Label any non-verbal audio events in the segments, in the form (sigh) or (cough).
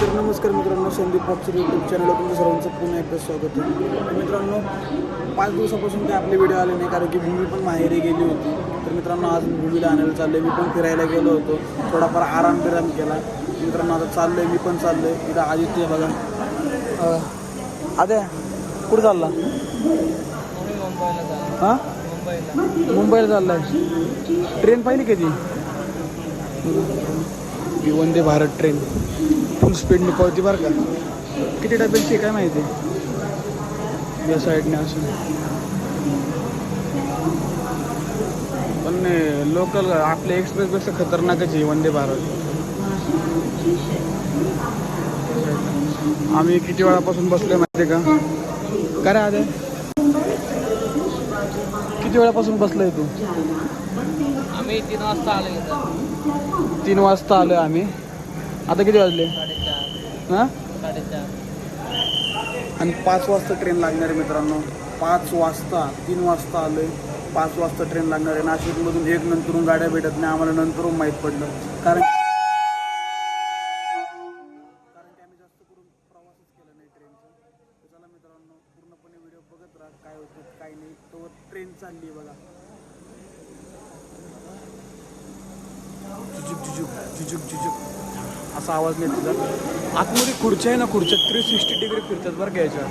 तर नमस्कार मित्रांनो संदीप बॉक्सर यूट्यूब चॅनलवर तुमचं सर्वांचं पुन्हा एकदा स्वागत आहे. मित्रांनो पाच दिवसापासून काही आपले व्हिडिओ आले नाही कारण की भूमी पण माहेरी गेली होती. तर मित्रांनो आज भूमीला आणायला चाललो मी पण फिरायला गेलो होतो. थोडाफार आराम बिराम केला. मित्रांनो आता चाललो आहे मी पण चाललो आहे इथं आदित्य बघा. आद्या कुठं चालला? हां? मुंबईला चाललाय. ट्रेन पाहिली कधी ही वंदे भारत ट्रेन. फुल स्पीडने पळते बरं का? किती डब्याची काय माहिती? या साईडने असून पण लोकल आपल्या एक्सप्रेसपेक्षा खतरनाकच आहे वंदे भारत. आम्ही किती वेळापासून बसलोय माहिती का? काय रे आदे? किती वेळापासून बसलोय तू? आम्ही तीन वाजता आलो तीन वाजता आलोय आम्ही. आता किती वाजले? हां? आणि पाच वाजता ट्रेन लागणार आहे मित्रांनो. पाच वाजता तीन वाजता आलोय. पाच वाजता ट्रेन लागणार आहे. नाशिकमधून एक नंतरून गाड्या भेटत नाही. आम्हाला नंतरून माहीत पडलं. कारण कारण आम्ही जास्त करून प्रवासच नाही चला मित्रांनो पूर्णपणे बघत काय होतं काय नाही. तो ट्रेन चालली आहे बघा. झुजुक झुजुक झुजुक झुजुक असा आवाज नाही तुझा. आतमध्ये खुर्च्या आहे ना खुर्च्या थ्री सिक्स्टी डिग्री फिरतात बरं घ्यायच्या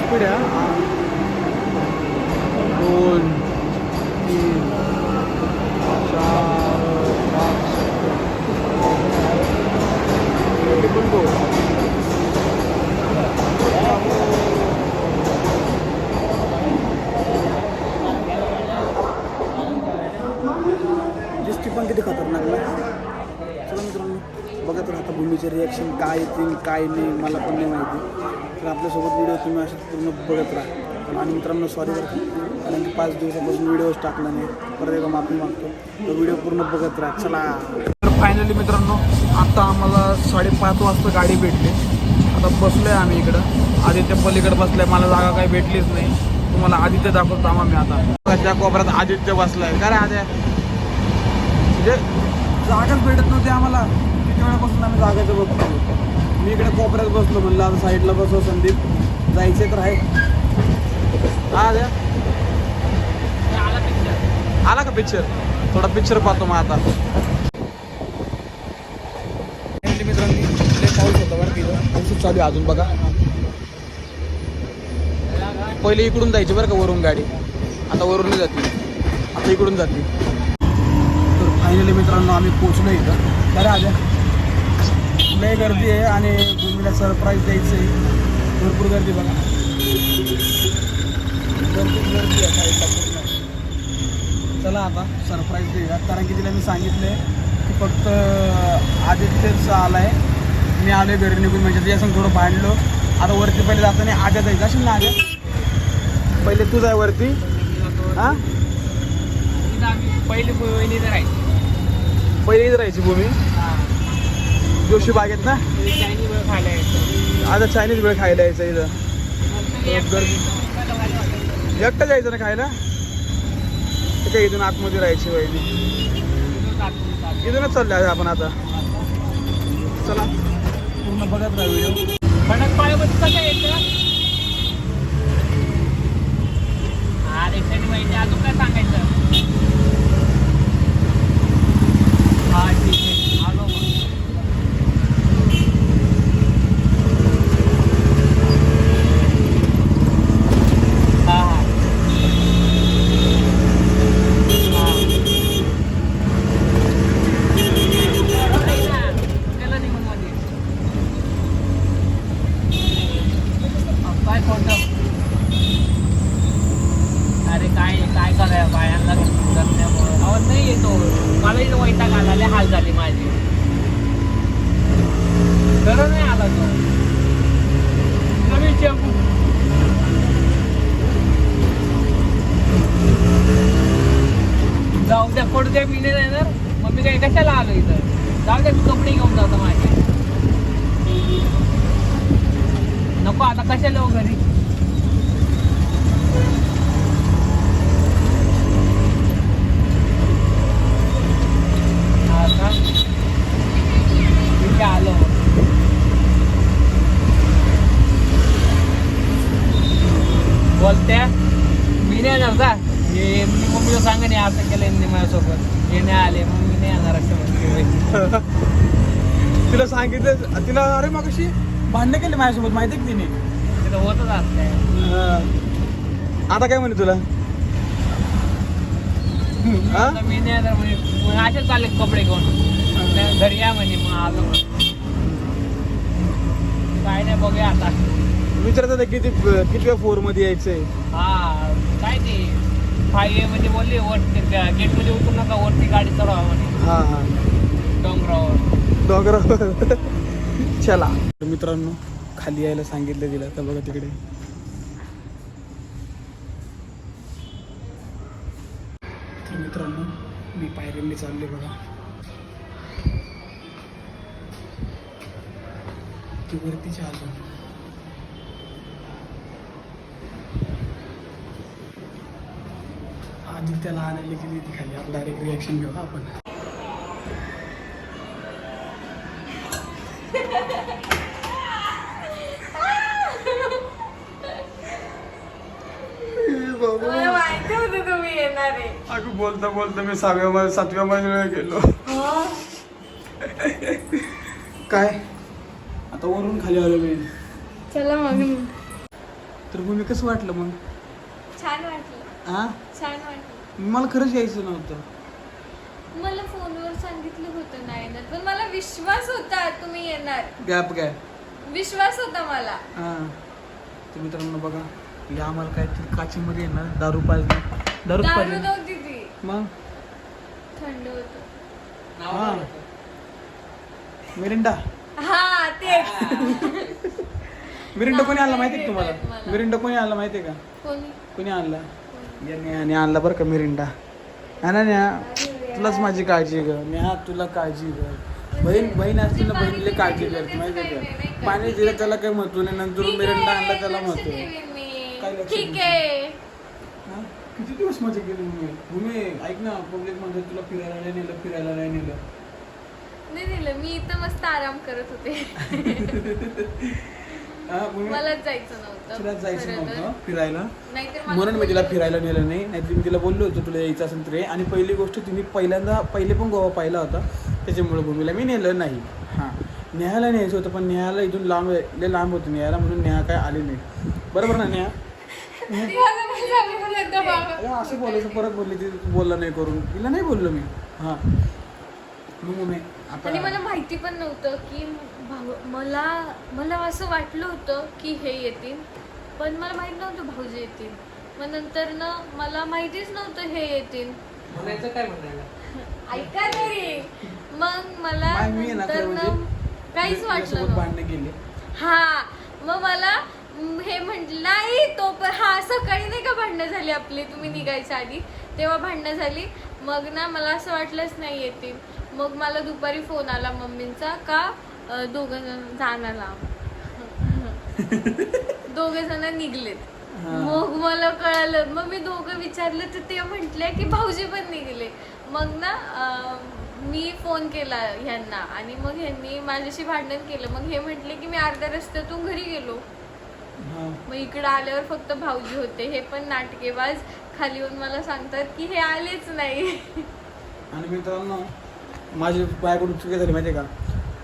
स्पीड आहे बघत राहता भूमीचे रिॲक्शन काय येतील काय नाही मला पण नाही माहिती. तर आपल्यासोबत व्हिडिओ तुम्ही असे पूर्ण बघत राहा. पण आणि मित्रांनो सॉरी बरं कारण की पाच दिवसापासून व्हिडिओच टाकला नाही. परत एकदा माफी मागतो. तर व्हिडिओ पूर्ण बघत राहा. चला. तर फायनली मित्रांनो आता आम्हाला साडेपाच वाजता गाडी भेटली. आता बसलोय आम्ही इकडं. आदित्य पलीकडे बसलाय. मला जागा काही भेटलीच नाही. तुम्हाला आदित्य दाखवतो आम्हा मी आता. त्या कोपऱ्यात आदित्य बसलाय. काय रे आद्या म्हणजे जागाच भेटत नव्हती आम्हाला. वेळापासून आम्ही जागाचं बघतो. मी इकडे कोपऱ्यात बसलो म्हणलं आता साईडला बसव संदीप. जायचे तर आहे. हा द्या. आला आला का पिक्चर थोडा पिक्चर पाहतो मग आता. मित्रांनी पाऊस होता बरं पाऊसच चालू अजून बघा. पहिले इकडून जायची बरं का वरून गाडी. आता वरून जाते आता इकडून जाते तर फायनली मित्रांनो आम्ही पोचलो इथं. बरं आल्या लय गर्दी आहे आणि भूमीला सरप्राईज द्यायचं आहे. भरपूर गर्दी बघा. भरपूर गर्दी आहे पूर्ण. चला आता सरप्राईज देऊया. कारण की तिला मी सांगितले की फक्त आदित्यच आलाय. मी आलोय घरी निघून म्हणजे तिच्या संग थोडं भांडलो. आता वरती पहिले जाताना आद्या जायचं. असेल ना आद्या पहिले तू जाय वरती. हां? पहिली तर राहायची. पहिले इथं राहायची भूमी. जोशी बागेत ना? चायनी वेळ खायला यायचं आता चायनीज वेळ खायला यायचं इथं. नंतर एकटं जायचं ना खायला? ते काय इथून आतमध्ये राहायची वहिनी. इथूनच चालले आहे आपण आता. चला. पूर्ण बघत राहा व्हिडिओ फणस पाळ्यामध्ये कसं यायचं हा रेक्षाने माहिती अजून काय सांगायचं? हा ठीक आहे आलो मग हा हा हा त्याला निघून मध्ये काय खोटं अरे काय काय कराय बायांना करण्यामुळं आवाज नाही येतो मला वैताग आला लय हाल झाले माझे. खरं नाही आला तो. नवीन चेंबू जाऊ द्या पडू द्या मी नाही येणार मग मी काही कशाला आलो इथं? जाऊ द्या तू कपडे घेऊन जातो माझे नको आता कशाला येऊ घरी नाही आले मग मी नाही येणार असं म्हणते तिला सांगितलं तिला अरे मग कशी भांडणं केले माझ्यासोबत माहिती आहे की तिने? तिथं होतच असते हा. आता काय म्हणे तुला? हा? आता मी नाही येणार म्हणे मग असेच चालले कपडे घेऊन. घरी या म्हणे मग आलो. काय नाही बघूया आता. विचारत होता किती किती फोरमध्ये यायचंय? हा काय ते? फायमध्ये बोलले वरती गेटमध्ये उतरू नका वरती गाडी चढवा म्हणे. हा हा. डोंगरावर. डोंगरावर चला. मित्रांनो खाली यायला सांगितलं गेलं तर बघा तिकडे. तर मित्रांनो मी पायऱ्यांनी चालले बघा. ती वरतीच्या अजून आधी त्याला आणायला गेली ती खाली. आपण डायरेक्ट रिॲक्शन घेऊ आपण मला माहिती होतं तुम्ही येणार आहे अगं बोलता बोलता मी सहाव्या मा- सातव्या महिन्याला गेलो. काय? आता वरून खाली आलो मी. चला मग तर मग मी कसं वाटलं मग? छान वाटलं. हा छान वाटलं. मला खरंच यायचं नव्हतं. मला फोनवर सांगितलं होतं नाही येणार पण मला विश्वास होता तुम्ही येणार. गॅप काय विश्वास होता मला. हा. तर मित्रांनो बघा या आम्हाला काय ती काचीमध्ये आहे ना दारू पाजली. दारू दारू पाजली. मग? थंड होत. हा मिरिंडा. हा तेच. मिरिंडा कोणी आणला माहिती का तुम्हाला. मिरिंडा कोणी आणला माहिती आहे का? कोणी? कोणी आणला? याने याने आणला बरं का मिरिंडा. हा ना न्या तुलाच माझी काळजी ग. नेहा तुला काळजी ग. बहीण बहीण असते ना बहिणीला काळजी करते माहिती आहे का? पाणी दिलं त्याला काय महत्त्व नाही नंतर ठीक मिरिंडा आणला त्याला महत्त्व मी. काय लक्ष ठीक? आहे. हा? किती दिवस मजा केली भूमी भूमी ऐक ना पब्लिकमध्ये तुला फिरायला नाही नेलं फिरायला नाही नेलं. नाही दिलं मी इथं मस्त आराम करत होते. हा, भूमी? मलाच जायचं नव्हतं तुला जायचं खरं तर. नव्हतं फिरायला? नाहीतर मला म्हणून मी तिला बोललं फिरायला नेलं नाही नाहीतर मी तिला बोललो होतो तुला यायचं असेल तर ये. आणि पहिली गोष्ट तिने पहिल्यांदा पहिले पण गोवा पाहिला होता. त्याच्यामुळे भूमीला मी नेलं नाही. हां. नेहाला न्यायचं होतं पण नेहाला इथून लांब लय लांब होतं. नेहाला म्हणून नेहा काय आली नाही. बरोबर ना नेहा असं बोलायचं परत बोलली ती बोलला नाही करून. तिला नाही बोललो मी. हां. मग आणि मला माहिती पण नव्हतं की भाऊ मला मला असं वाटलं होतं की हे येतील पण मला माहीत नव्हतं भाऊजी येतील. मग नंतर ना मला माहितीच नव्हतं हे येतील. म्हणायचं काय म्हणायला? ऐका तरी मग मला नंतर ना म्हणजे? काहीच वाटलं भांडणं केली. हा. मग मला हे म्हटलं नाही तो पण हा सकाळी नाही का भांडणं झाली आपली? तुम्ही निघायच्या आधी. तेव्हा भांडणं झाली. मग ना मला असं वाटलंच नाही येतील मग मला दुपारी फोन आला मम्मींचा का दोघं जण जाणार (laughs) दोघे जण निघलेत. मग मला कळालं मग मी दोघं विचारलं तर ते म्हटले की भाऊजी पण निघले. मग ना मी फोन केला ह्यांना आणि मग ह्यांनी माझ्याशी भांडण केलं. मग हे म्हटले की मी अर्ध्या रस्त्यातून घरी गेलो. मग इकडं आल्यावर फक्त भाऊजी होते. हे पण नाटकेबाज. खाली येऊन मला सांगतात की हे आलेच नाही. आणि मित्रांनो माझी पायाकडून चुकी झाली माहिती का?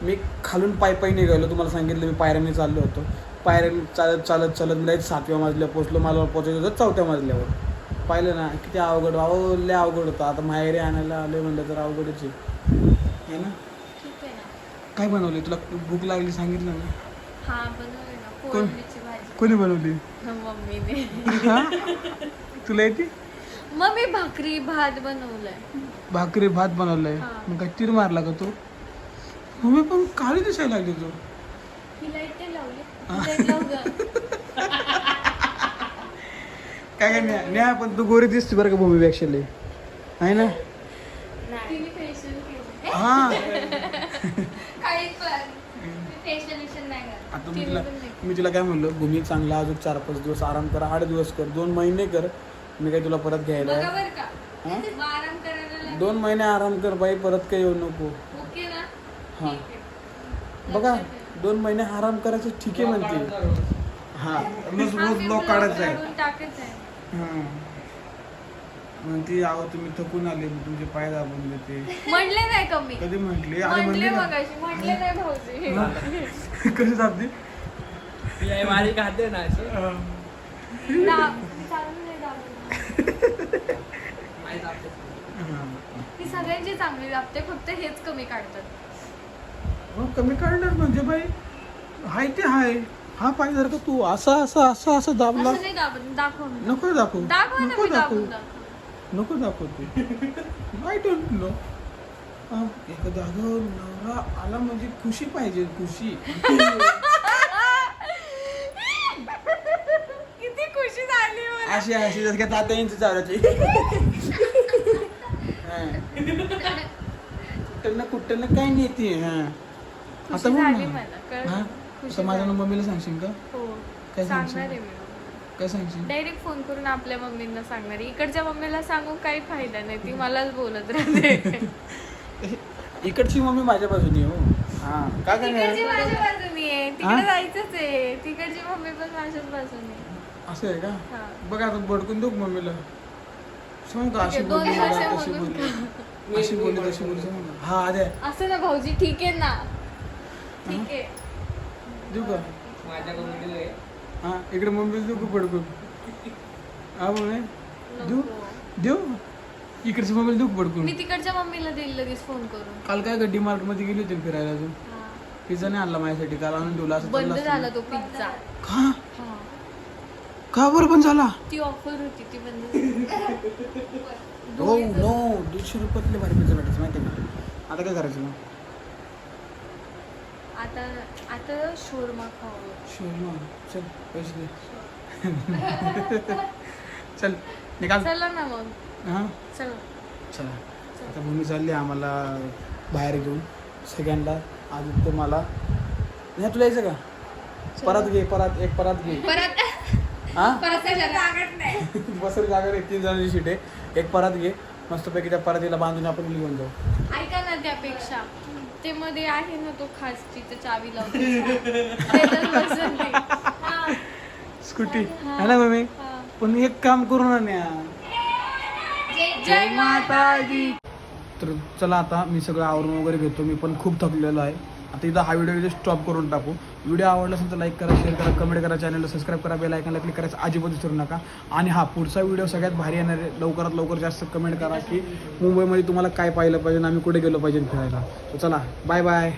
मी खालून पाय पायी निघालो. तुम्हाला सांगितलं मी पायऱ्याने चाललो होतो. पायऱ्याने चालत चालत चालत मी सातव्या मजल्यावर पोचलो मला पोचायचं होतं चौथ्या मजल्यावर. पाहिलं ना किती अवघड अहो लय अवघड होतं. आता माहेरी आणायला आले म्हणलं तर अवघडच आहे. ना? ठीक आहे ना. काय बनवले तुला भूक लागली सांगितलं ना. हा बनवले ना. कोण? बनवली? मम्मीने. हा? तुला येते? मग मी भाकरी भात बनवलाय. भाकरी भात बनवलाय. हा. मग काय तीर मारला का तू? मम्मी पण काळी दिसायला लागली तू. ही लाइट नाही लावली light लाव गं. काय काय न्या न्या पण तू गोरी दिसते बरं का भूमीपेक्षा लय आहे ना? तिने facial केलं. हा. (laughs) काही पण. नाही करत. आता मी तुला. मी तुला काय म्हणलो भूमी चांगला अजून चार पाच दिवस आराम कर आठ दिवस कर दोन महिने कर मी काय तुला परत घ्यायला बघा आहे. बरं का हा? मग आराम करायला लागेल. दोन महिने आराम कर बाई परत काय येऊ नको ओके ना हा. ठीक आहे. बघा. दोन महिने आराम करायचं ठीक आहे म्हणते हा रोज हा, रोज vlog काढायचा आहे काढून टाकत आहे हा. म्हणते अहो तुम्ही थकून आले मी तुमचे पाय दाबून देते. म्हणले नाही कमी कधी म्हटली? अरे म्हणले म्हणली मग नाही भाऊजी. कशी दाबते वारी खाते ना अशी. दाब- चांगली नाही दाबली. सगळ्यांची चांगली दाबते फक्त हेच कमी काढतात. हो कमी काढणार म्हणजे बाई हाय ते हाय. हा पाय जर का तू असा असा असा असं दाबला असं नाही दाब दाखव ना. नको दाखवू. दाखव ना नको मी दाखवू. दाबून दाखव नको दाखवते. आय डोंट नो एखादा अगं नवरा आला म्हणजे खुशी पाहिजे खुशी. किती खुशी झाली मला. अशी अशी जसं काय तात्यांची चालायची कुठं ना कुठं ना काय नेते हा. आता खुशी बोल झाली ना. मला. कळलं. हा? खुशी आता माझ्या झाली. मम्मीला सांगशील का? हो. काय सांगणार सांगशील? आहे मी. काय सांगशील? डायरेक्ट फोन करून आपल्या मम्मींना सांगणार. आहे. इकडच्या मम्मीला सांगून काही फायदा नाही. ती (laughs) मलाच बोलत राहते. (laughs) इकडची मम्मी माझ्या बाजूनी आहे, हो. हा. का तिकडची काय माझ्या बाजूनी आहे. हा? तिकडे जायचंच आहे. तिकडची मम्मी पण माझ्याच बाजूनी आहे. असं आहे का? हा. बघ आता भडकून देऊ का मम्मीला? सांग का? अशी ठीक आहे, दोन बोलली म्हणून बोलली. अशी बोलली तशी बोलली. (laughs) सांग ना. हा अरे असं ना भाऊजी ठीक आहे ना? ठीक आहे. देऊ का? माझ्याकडून दिलंय. हा इकडे मम्मीला देऊ का भडकून हा मम्मी? देऊ नको. देऊ? इकडची मम्मीला देऊ का भडकून मी तिकडच्या मम्मीला देईल लगेच फोन करून. काल काय डी मार्टमध्ये गेली होती फिरायला अजून. पिझ्झा नाही आणला माझ्यासाठी काल आणून ठेवला असं बंद झाला. तो पिझ्झा. का. का बरं पण झाला? ती ऑफर होती ती बंद नो (laughs) दीडशे रुपयातले भारी पिझ्झा भेटायचं माहिती का? आता काय करायचं मग? आता आता शोरमा खाऊ. शोरमा चल पैसे दे. (laughs) चल निकाल. चला ना मग. हां? चला. चला. आता मम्मी चालली आम्हाला बाहेर घेऊन. सगळ्यांना आदित्य मला. नाही तुला यायचं का? परत घे परत एक परत घे. परत. हा? परत बसर जागा (laughs) रे तीन जणांची सीट आहे. एक परत घे. मस्तपैकी त्या परतीला बांधून आपण निघून जाऊ. ऐका ना त्यापेक्षा. मध्ये आहे ना तो खास तिथे चावी लावतो. स्कूटी. हा. आहे ना मम्मी. पण एक काम करू ना न्या जय माताजी तर चला आता मी सगळं आवरून वगैरे घेतो. मी पण खूप थकलेलो आहे. आता इथं हा व्हिडिओ इथे स्टॉप करून टाकू. व्हिडिओ आवडला असेल तर लाईक करा शेअर करा कमेंट करा चॅनलला सबस्क्राईब करा बेल आयकनला क्लिक करायचं अजिबात विसरू नका. आणि हा पुढचा व्हिडिओ सगळ्यात भारी येणार आहे. लवकरात लवकर जास्त कमेंट करा की मुंबईमध्ये तुम्हाला काय पाहिलं पाहिजे आम्ही कुठे गेलो पाहिजे फिरायला. तर चला बाय बाय